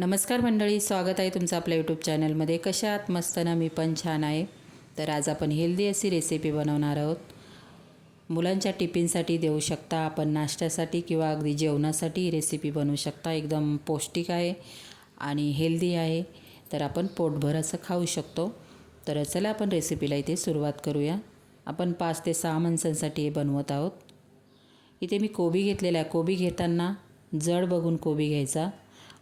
नमस्कार मंडळी स्वागत आहे तुमचं आपल्या यूट्यूब चॅनलमध्ये कशा आहात? मस्त ना? मी पण छान आहे. तर आज आपण हेल्दी अशी रेसिपी बनवणार आहोत. मुलांच्या टिफिनसाठी देऊ शकता आपण नाश्त्यासाठी किंवा अगदी जेवणासाठी रेसिपी बनवू शकता. एकदम पौष्टिक आहे आणि हेल्दी आहे. तर आपण पोटभर असं खाऊ शकतो. तर चला आपण रेसिपीला इथे सुरुवात करूया. आपण पाच ते सहा माणसांसाठी हे बनवत आहोत. इथे मी कोबी घेतलेला आहे. कोबी घेताना जड बघून कोबी घ्यायचा.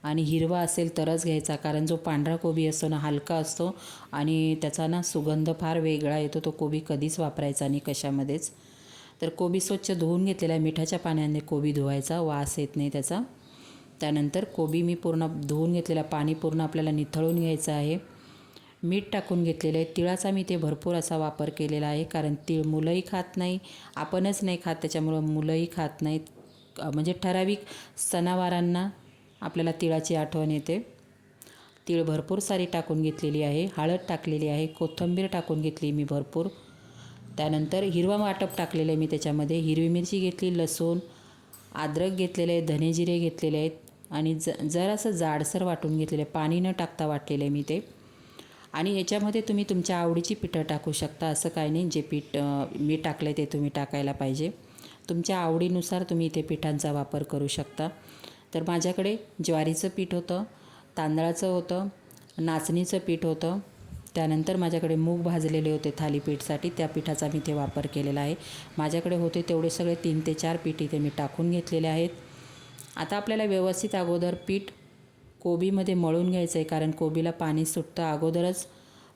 आणि हिरवा असेल तरच घ्यायचा कारण जो पांढरा कोबी असतो ना हलका असतो आणि त्याचा ना सुगंध फार वेगळा येतो तो कोबी कधीच वापरायचा नाही कशामध्येच. तर कोबी स्वच्छ धुवून घेतलेला आहे मिठाच्या पाण्याने कोबी धुवायचा वास येत नाही त्याचा. त्यानंतर कोबी मी पूर्ण धुवून घेतलेला पाणी पूर्ण आपल्याला निथळून घ्यायचं आहे. मीठ टाकून घेतलेलं आहे तिळाचा मी ते भरपूर असा वापर केलेला आहे कारण तिळ मुलंही खात नाही आपणच नाही खात त्याच्यामुळं मुलंही खात नाहीत. म्हणजे ठराविक सणावारांना आपल्याला तिळाची आठवण येते. तीळ भरपूर सारी टाकून घेतलेली आहे. हळद टाकलेली आहे. कोथिंबीर टाकून घेतली मी भरपूर. त्यानंतर हिरवा वाटप टाकलेलं आहे मी त्याच्यामध्ये. हिरवी मिरची घेतली लसूण अद्रक घेतलेले आहे धने जिरे घेतलेले आहेत आणि ज जरासं जाडसर वाटून घेतलेलं आहे. पाणी न टाकता वाटलेलं आहे मी ते. आणि याच्यामध्ये तुम्ही तुमच्या आवडीची पिठं टाकू शकता. असं काही नाही जे पीठ मी टाकलं ते तुम्ही टाकायला पाहिजे. तुमच्या आवडीनुसार तुम्ही इथे पिठांचा वापर करू शकता. तर माझ्याकडे ज्वारीचं पीठ होतं तांदळाचं होतं नाचणीचं पीठ होतं. त्यानंतर माझ्याकडे मूग भाजलेले होते थालीपीठसाठी. त्या पिठाचा मी इथे वापर केलेला आहे. माझ्याकडे होते तेवढे सगळे तीन ते चार पीठ इथे मी टाकून घेतलेले आहेत. आता आपल्याला व्यवस्थित अगोदर पीठ कोबीमध्ये मळून घ्यायचं आहे कारण कोबीला पाणी सुटतं अगोदरच.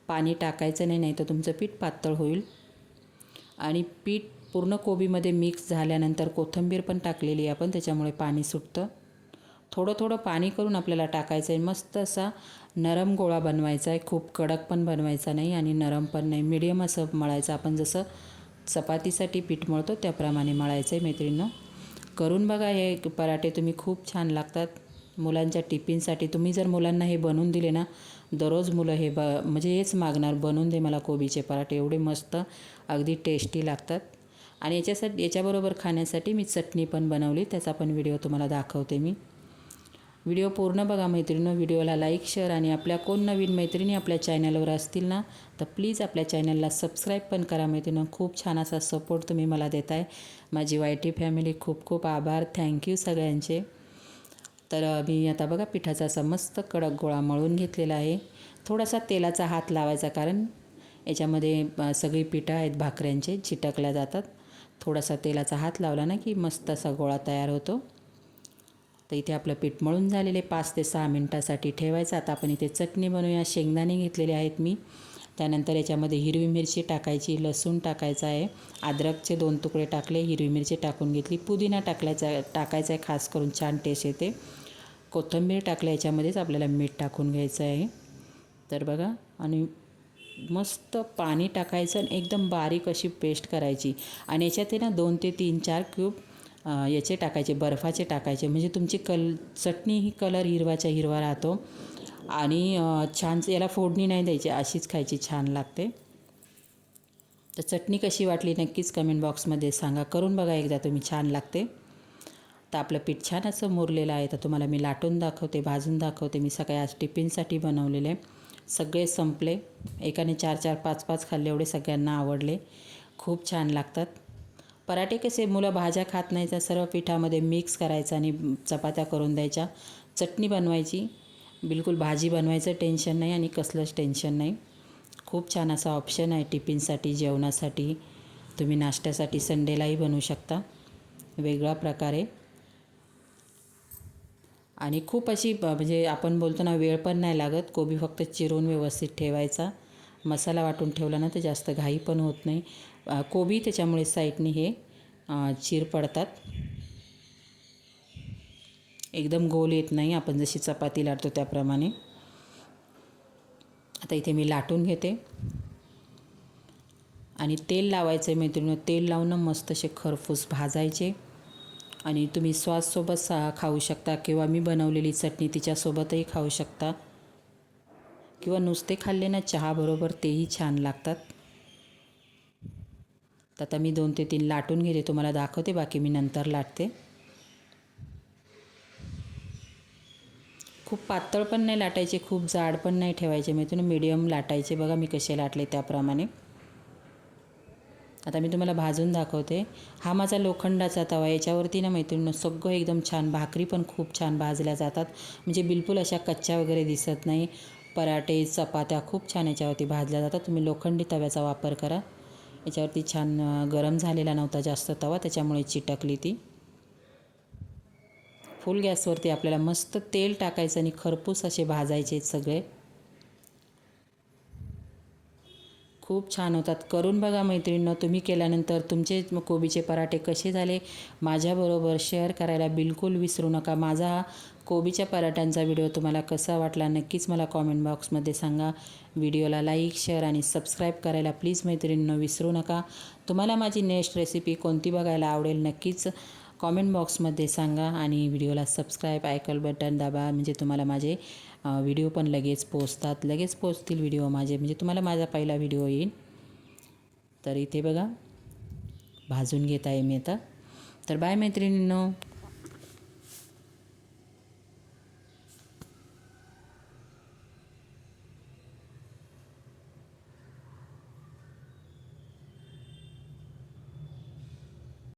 पाणी टाकायचं नाही नाही तर तुमचं पीठ पातळ होईल. आणि पीठ पूर्ण कोबीमध्ये मिक्स झाल्यानंतर कोथिंबीर पण टाकलेली आहे आपण त्याच्यामुळे पाणी सुटतं. थोडं थोडं पाणी करून आपल्याला टाकायचं आहे मस्त असा नरम गोळा बनवायचा आहे खूप कडक पण बनवायचा नाही आणि नरम पण नाही. मिडियम असं मळायचं. आपण जसं चपातीसाठी पीठ मळतो त्याप्रमाणे मळायचं आहे मैत्रिणीनं. करून बघा हे पराठे तुम्ही. खूप छान लागतात. मुलांच्या टिफिनसाठी तुम्ही जर मुलांना हे बनवून दिले ना दररोज मुलं हे ब म्हणजे हेच मागणार. बनवून दे मला कोबीचे पराठे. एवढे मस्त अगदी टेस्टी लागतात. आणि याच्यासाठी याच्याबरोबर खाण्यासाठी मी चटणी पण बनवली. त्याचा पण व्हिडिओ तुम्हाला दाखवते मी. व्हिडिओ पूर्ण बघा मैत्रिणी व्हिडिओला लाईक शेअर आणि आपल्या कोण नवीन मैत्रिणी आपल्या चॅनलवर असतील ना तर प्लीज आपल्या चॅनलला सबस्क्राईब पण करा मैत्रिणी खूप छान असा सपोर्ट तुम्ही मला देताय. माझी वाय टी फॅमिली खूप खूप आभार. थँक्यू सगळ्यांचे. तर मी आता बघा पिठाचा असा मस्त कडक गोळा मळून घेतलेला आहे. थोडासा तेलाचा हात लावायचा कारण याच्यामध्ये सगळी पिठं आहेत भाकऱ्यांचे चिटकल्या जातात. थोडासा तेलाचा हात लावला ना की मस्त असा गोळा तयार होतो. तर इथे आपलं पीठ मळून झालेले पाच ते सहा मिनटासाठी ठेवायचं. आता आपण इथे चटणी बनवूया. शेंगदाणे घेतलेले आहेत मी. त्यानंतर याच्यामध्ये हिरवी मिरची टाकायची लसूण टाकायचा आहे. अद्रकचे दोन तुकडे टाकले हिरवी मिरची टाकून घेतली. पुदिना टाकल्याचा टाकायचा आहे खास करून छान टेस्ट येते. कोथिंबीर टाकल्या याच्यामध्येच आपल्याला मीठ टाकून घ्यायचं आहे. तर बघा आणि मस्त पाणी टाकायचं आणि एकदम बारीक अशी पेस्ट करायची. आणि याच्यात आहे ना दोन ते तीन चार क्यूब याचे टाकायचे बर्फाचे टाकायचे. म्हणजे तुमची कल चटणी ही कलर हिरवाच्या हिरवा राहतो. आणि छान याला फोडणी नाही द्यायची अशीच खायची छान लागते. तर चटणी कशी वाटली नक्कीच कमेंट बॉक्समध्ये सांगा. करून बघा एकदा तुम्ही छान लागते. तर आपलं पीठ छान असं मुरलेलं आहे. तर तुम्हाला मी लाटून दाखवते भाजून दाखवते. मी सकाळी आज टिफिनसाठी बनवलेले. सगळे संपले. एकाने चार चार पाच पाच खाल्ले. एवढे सगळ्यांना आवडले. खूप छान लागतात. पराठे कसे? मुलं भाज्या खात नाही तर सर्व पिठामध्ये मिक्स करायचं आणि चपात्या करून द्यायच्या. चटणी बनवायची. बिलकुल भाजी बनवायचं टेन्शन नाही आणि कसलंच टेन्शन नाही. खूप छान असा ऑप्शन आहे टिफिनसाठी जेवणासाठी. तुम्ही नाश्त्यासाठी संडेलाही बनवू शकता. वेगळ्या प्रकारे आणि खूप अशी म्हणजे आपण बोलतो ना वेळ पण नाही लागत. कोबी फक्त चिरून व्यवस्थित ठेवायचा. मसाला वाटून ठेवला ना तर जास्त घाई पण होत नाही. कोबी त्याच्यामुळे साईडने हे चीर पडतात. एकदम गोल येत नाही. आपण जशी चपाती लाटतो त्याप्रमाणे. आता इथे मी लाटून घेते. आणि तेल लावायचं आहे तेल लावून मस्त असे खरफूस भाजायचे. आणि तुम्ही सॉससोबत सा खाऊ शकता किंवा मी बनवलेली चटणी तिच्यासोबतही खाऊ शकता. किंवा नुसते खाल्ले ना चहाबरोबर तेही छान लागतात. तर आता मी दोन ते तीन लाटून घेते तुम्हाला दाखवते बाकी मी नंतर लाटते. खूप पातळ पण नाही लाटायचे खूप जाड पण नाही ठेवायचे मैत्रिणी मीडियम लाटायचे. बघा मी कसे लाटले त्याप्रमाणे. आता मी तुम्हाला भाजून दाखवते. हा माझा लोखंडाचा तवा याच्यावरती ना मैत्रिणीनं सगळं एकदम छान भाकरी पण खूप छान भाजल्या जातात. म्हणजे बिलकुल अशा कच्च्या वगैरे दिसत नाही. पराठे चपात्या खूप छान याच्यावरती भाजल्या जातात. तुम्ही लोखंडी तव्याचा वापर करा. याच्यावरती छान गरम झालेला नव्हता जास्त तवा त्याच्यामुळे चिटकली ती. फुल गॅसवरती आपल्याला मस्त तेल टाकायचं आणि खरपूस असे भाजायचे सगळे. खूप छान होतात. करून बघा मैत्रिणीनं तुम्ही केल्यानंतर तुमचे कोबीचे पराठे कसे झाले? माझ्याबरोबर शेअर करायला बिलकुल विसरू नका. माझा हा कोबीच्या पराठ्यांचा व्हिडिओ तुम्हाला कसा वाटला नक्कीच मला कॉमेंट बॉक्समध्ये सांगा. व्हिडिओला लाईक शेअर आणि सबस्क्राईब करायला प्लीज मैत्रिणीनं विसरू नका. तुम्हाला माझी नेक्स्ट रेसिपी कोणती बघायला आवडेल नक्कीच कॉमेंट बॉक्समध्ये सांगा आणि व्हिडिओला सबस्क्राईब आयकल बटन दाबा. म्हणजे तुम्हाला माझे व्हिडिओ पण लगेच पोचतात. लगेच पोचतील व्हिडिओ माझे. म्हणजे तुम्हाला माझा पहिला व्हिडिओ येईल. तर इथे बघा. भाजून घेत आहे मी आता. तर बाय मैत्रिणींनो.